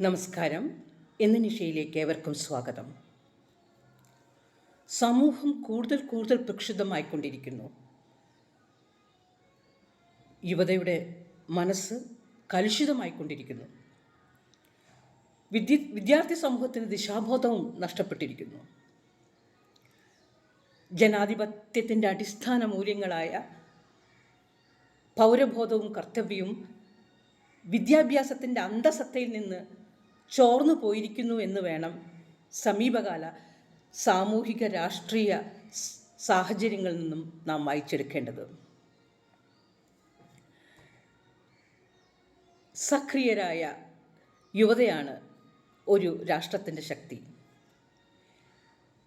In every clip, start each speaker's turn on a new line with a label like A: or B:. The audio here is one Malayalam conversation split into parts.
A: നമസ്കാരം. എന്ന നിഷയിലേക്ക് ഏവർക്കും സ്വാഗതം. സമൂഹം കൂടുതൽ കൂടുതൽ പ്രക്ഷുബ്ധമായിക്കൊണ്ടിരിക്കുന്നു. യുവതയുടെ മനസ്സ് കലുഷിതമായിക്കൊണ്ടിരിക്കുന്നു. വിദ്യ വിദ്യാർത്ഥി സമൂഹത്തിന് ദിശാബോധവും നഷ്ടപ്പെട്ടിരിക്കുന്നു. ജനാധിപത്യത്തിന്റെ അടിസ്ഥാന മൂല്യങ്ങളായ പൗരബോധവും കർത്തവ്യവും വിദ്യാഭ്യാസത്തിന്റെ അന്തസത്തയിൽ നിന്ന് ചോർന്നു പോയിരിക്കുന്നു എന്ന് വേണം സമീപകാല സാമൂഹിക രാഷ്ട്രീയ സാഹചര്യങ്ങളിൽ നിന്നും നാം വായിച്ചെടുക്കേണ്ടത്. സക്രിയരായ യുവതയാണ് ഒരു രാഷ്ട്രത്തിന്റെ ശക്തി.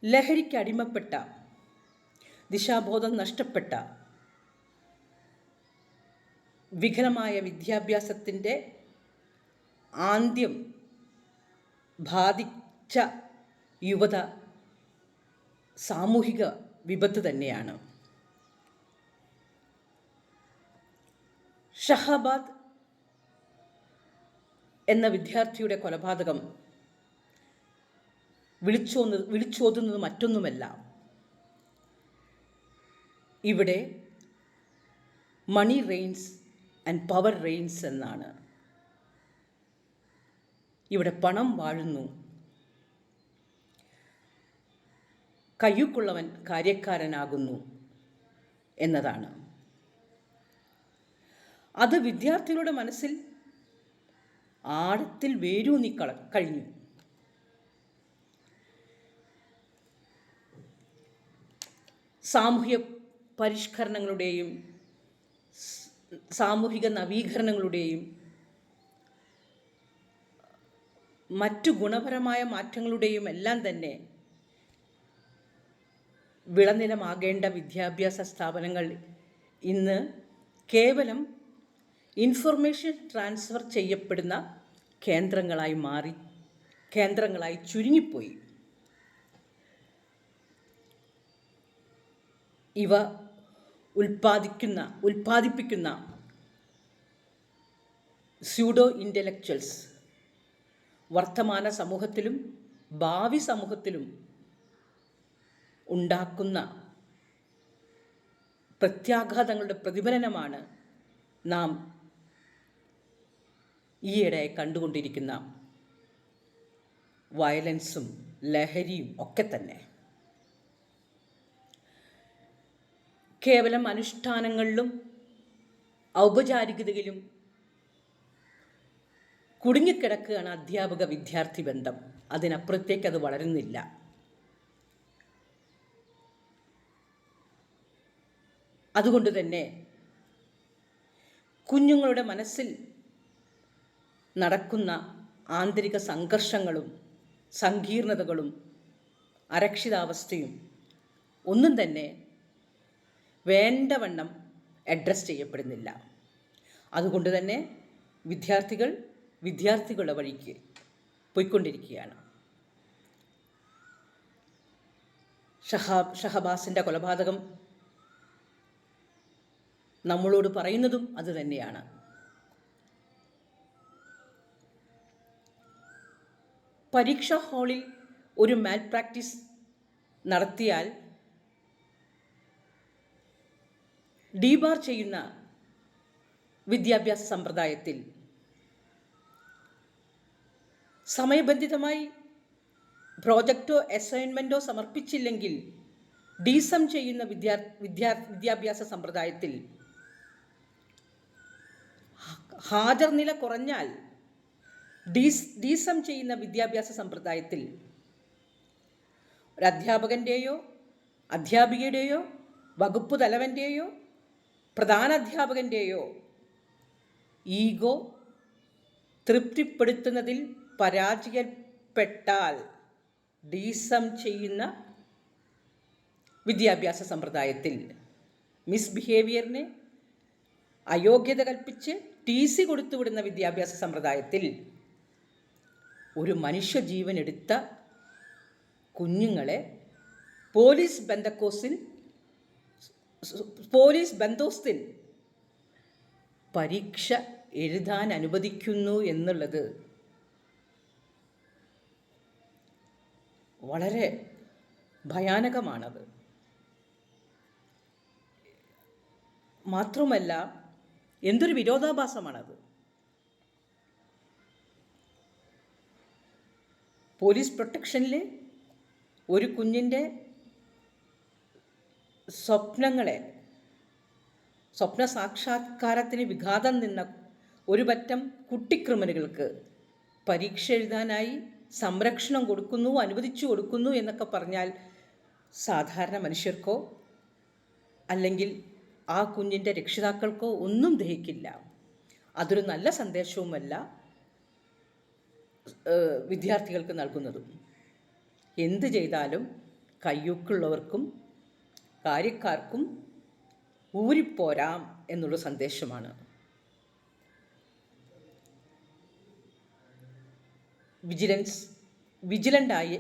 A: ലഹരിക്ക് അടിമപ്പെട്ട ദിശാബോധം നഷ്ടപ്പെട്ട വികലമായ വിദ്യാഭ്യാസത്തിന്റെ ആദ്യം ബാധിച്ച യുവത സാമൂഹിക വിപത്ത് തന്നെയാണ്. ഷഹാബാദ് എന്ന വിദ്യാർത്ഥിയുടെ കൊലപാതകം വിളിച്ചോന്ന് വിളിച്ചോതുന്നത് മറ്റൊന്നുമല്ല. ഇവിടെ money rains and power rains എന്നാണ് ഇവിടെ പണം വാഴുന്നു. കയ്യുക്കുള്ളവൻ കാര്യക്കാരനാകുന്നു എന്നതാണ്. അത് വിദ്യാർത്ഥികളുടെ മനസ്സിൽ ആഴത്തിൽ വേരൂന്നി കള കഴിഞ്ഞു. സാമൂഹ്യ പരിഷ്കരണങ്ങളുടെയും സാമൂഹിക നവീകരണങ്ങളുടെയും മറ്റു ഗുണപരമായ മാറ്റങ്ങളുടെയും എല്ലാം തന്നെ വിളനിലമാകേണ്ട വിദ്യാഭ്യാസ സ്ഥാപനങ്ങൾ ഇന്ന് കേവലം ഇൻഫർമേഷൻ ട്രാൻസ്ഫർ ചെയ്യപ്പെടുന്ന കേന്ദ്രങ്ങളായി മാറി കേന്ദ്രങ്ങളായി ചുരുങ്ങിപ്പോയി. ഇവ ഉൽപ്പാദിക്കുന്ന ഉൽപ്പാദിപ്പിക്കുന്ന സ്യൂഡോ ഇന്റലക്ച്വൽസ് വർത്തമാന സമൂഹത്തിലും ഭാവി സമൂഹത്തിലും ഉണ്ടാക്കുന്ന പ്രത്യാഘാതങ്ങളുടെ പ്രതിഫലനമാണ് നാം ഈയിടെ കണ്ടുകൊണ്ടിരിക്കുന്ന വയലൻസും ലഹരിയും ഒക്കെ തന്നെ. കേവലം അനുഷ്ഠാനങ്ങളിലും ഔപചാരികതയിലും കുടുങ്ങിക്കിടക്കുകയാണ് അധ്യാപക വിദ്യാർത്ഥി ബന്ധം. അതിനപ്പുറത്തേക്ക് അത് വളരുന്നില്ല. അതുകൊണ്ട് തന്നെ കുഞ്ഞുങ്ങളുടെ മനസ്സിൽ നടക്കുന്ന ആന്തരിക സംഘർഷങ്ങളും സങ്കീർണതകളും അരക്ഷിതാവസ്ഥയും ഒന്നും തന്നെ വേണ്ടവണ്ണം അഡ്രസ്സ് ചെയ്യപ്പെടുന്നില്ല. അതുകൊണ്ട് തന്നെ വിദ്യാർത്ഥികൾ വിദ്യാർത്ഥികളുടെ വഴിക്ക് പോയിക്കൊണ്ടിരിക്കുകയാണ്. ഷഹാബ് ഷഹബാസിന്റെ കൊലപാതകം നമ്മളോട് പറയുന്നതും അത് തന്നെയാണ്. പരീക്ഷാ ഹാളിൽ ഒരു മാൽ പ്രാക്ടീസ് നടത്തിയാൽ ഡീബാർ ചെയ്യുന്ന വിദ്യാഭ്യാസ സമ്പ്രദായത്തിൽ സമയബന്ധിതമായി പ്രോജക്റ്റോ അസൈൻമെന്റോ സമർപ്പിച്ചില്ലെങ്കിൽ ഡീസം ചെയ്യുന്ന വിദ്യാ വിദ്യാ വിദ്യാഭ്യാസ സമ്പ്രദായത്തിൽ ഹാജർ നില കുറഞ്ഞാൽ ഡീസ് ഡീസം ചെയ്യുന്ന വിദ്യാഭ്യാസ സമ്പ്രദായത്തിൽ ഒരു അധ്യാപകന്റെയോ അധ്യാപികയുടെയോ വകുപ്പ് തലവന്റെയോ പ്രധാന അധ്യാപകന്റെയോ ഈഗോ തൃപ്തിപ്പെടുത്തുന്നതിൽ പരാജയപ്പെട്ടാൽ ഡീസം ചെയ്യുന്ന വിദ്യാഭ്യാസ സമ്പ്രദായത്തിൽ മിസ്ബിഹേവിയറിന് അയോഗ്യത കൽപ്പിച്ച് ടി സി കൊടുത്തുവിടുന്ന വിദ്യാഭ്യാസ സമ്പ്രദായത്തിൽ ഒരു മനുഷ്യജീവൻ എടുത്ത കുഞ്ഞുങ്ങളെ പോലീസ് ബന്ധക്കോസിൽ പോലീസ് ബന്ധോസ്തിൽ പരീക്ഷ എഴുതാൻ അനുവദിക്കുന്നു എന്നുള്ളത് വളരെ ഭയാനകമാണത്. മാത്രമല്ല എന്തൊരു വിരോധാഭാസമാണത്. പോലീസ് പ്രൊട്ടക്ഷനിൽ ഒരു കുഞ്ഞിന്റെ സ്വപ്നങ്ങളെ സ്വപ്ന സാക്ഷാത്കാരത്തിന് വിഘാതം നിന്ന ഒരു പറ്റം കുട്ടിക്രിമിനലുകൾക്ക് പരീക്ഷ എഴുതാനായി സംരക്ഷണം കൊടുക്കുന്നു അനുവദിച്ചു കൊടുക്കുന്നു എന്നൊക്കെ പറഞ്ഞാൽ സാധാരണ മനുഷ്യർക്കോ അല്ലെങ്കിൽ ആ കുഞ്ഞിന്റെ രക്ഷിതാക്കൾക്കോ ഒന്നും ദഹിക്കില്ല. അതൊരു നല്ല സന്ദേശവുമല്ല വിദ്യാർത്ഥികൾക്ക് നൽകുന്നതും. എന്ത് ചെയ്താലും കയ്യൂക്കുള്ളവർക്കും കാര്യക്കാർക്കും ഊരിപ്പോരാം എന്നുള്ള സന്ദേശമാണ്. വിജിലൻസ് വിജിലന്റായി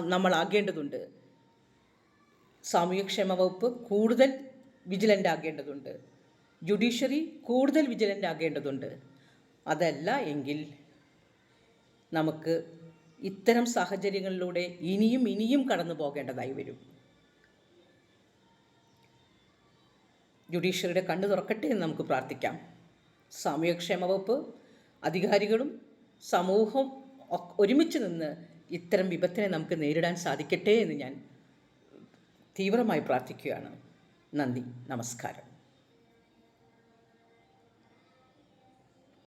A: നമ്മൾ ആകേണ്ടതുണ്ട് സാമൂഹ്യക്ഷേമ വകുപ്പ് കൂടുതൽ വിജിലന്റ് ആകേണ്ടതുണ്ട് ജുഡീഷ്യറി കൂടുതൽ വിജിലന്റ് ആകേണ്ടതുണ്ട് അതല്ല എങ്കിൽ നമുക്ക് ഇത്തരം സാഹചര്യങ്ങളിലൂടെ ഇനിയും ഇനിയും കടന്നു പോകേണ്ടതായി വരും. ജുഡീഷ്യറിയുടെ കണ്ണു തുറക്കട്ടെ എന്ന് നമുക്ക് പ്രാർത്ഥിക്കാം. സാമൂഹ്യക്ഷേമ വകുപ്പ് അധികാരികളും സമൂഹവും ഒ- ഒരുമിച്ച് നിന്ന് ഇത്തരം വിപത്തിനെ നമുക്ക് നേരിടാൻ സാധിക്കട്ടെ എന്ന് ഞാൻ തീവ്രമായി പ്രാർത്ഥിക്കുകയാണ്. നന്ദി. നമസ്കാരം.